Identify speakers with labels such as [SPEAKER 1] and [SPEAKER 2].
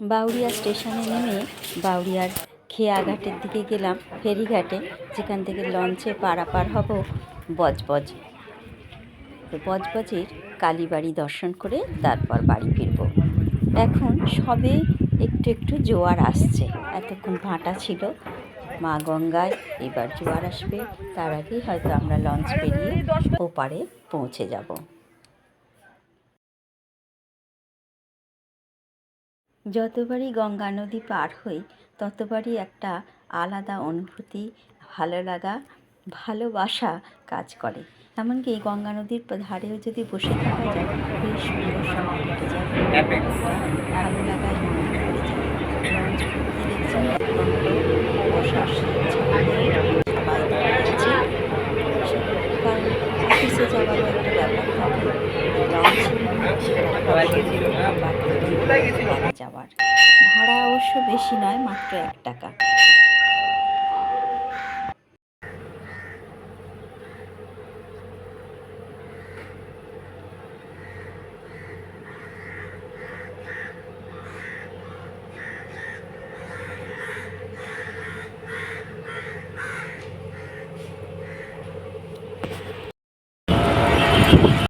[SPEAKER 1] বাউরিয়া স্টেশনে নেমে বাউরিয়ার খেয়াঘাটের দিকে গেলাম, ফেরিঘাটে, যেখান থেকে লঞ্চে পারাপার হব বজবজ। তো বজবজের কালীবাড়ি দর্শন করে তারপর বাড়ি ফিরব। এখন সবে একটু একটু জোয়ার আসছে। এতক্ষণ ভাটা ছিল, মা গঙ্গায় এবার জোয়ার আসবে, তার আগেই হয়তো আমরা লঞ্চ পেরিয়ে ওপারে পৌঁছে যাব। যতবারই গঙ্গা নদী পার হই, ততবারই একটা আলাদা অনুভূতি, ভালো লাগা, ভালোবাসা কাজ করে। এমনকি গঙ্গা নদীর ধারেও যদি বসে থাকা যায় বেশ সুন্দর সময় ভালো যাওয়ারও একটা ব্যাপার থাকে যাওয়ার। ভাড়া অবশ্য বেশি নয় মাত্র এক টাকা।